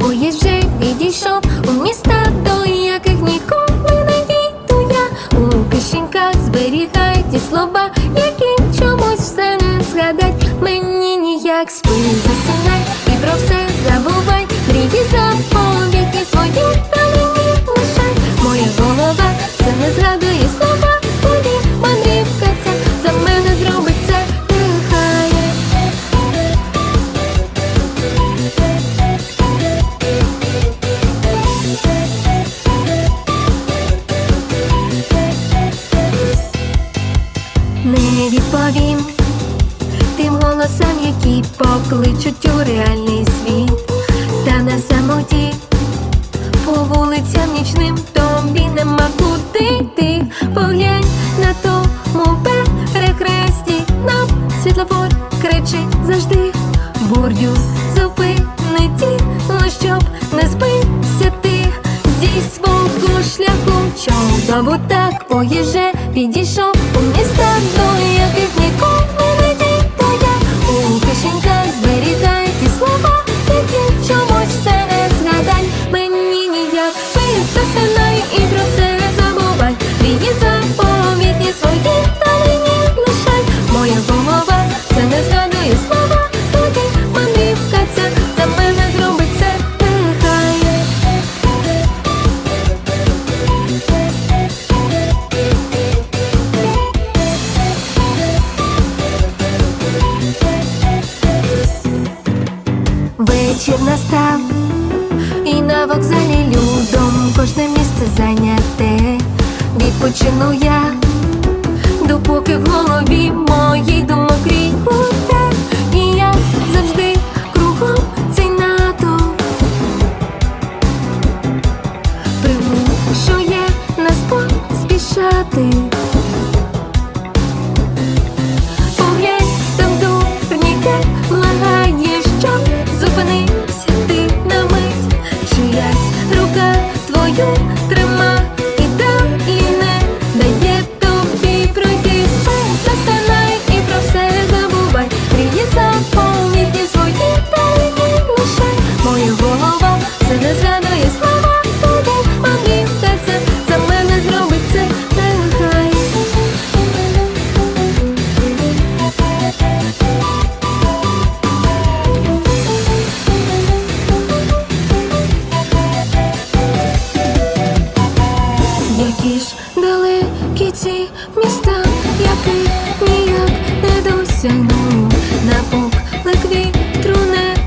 поїзд і відійшов у міста, до яких ніколи не дійду я. У кишеньках зберігай ті слова, які чомусь все не згадать. Мені ніяк спи, Не відповім тим голосам, які покличуть у реальний світ, та на самоті по вулицям нічним тобі нема куди йти. Поглянь на тому перехресті, нам світлофор кричить завжди. Бурдю зупинити, лиш щоб не збився ти зі свого шляху. Чому так поїже підійшов Вечір настав, і на вокзалі людом кожне місце зайняте. Відпочину я, допоки в голові моїй думок гуде. І я завжди кругом цей натовп Примушує нас поспішати. Далекі ці міста, яких ніяк не досягну. На поклик вітру не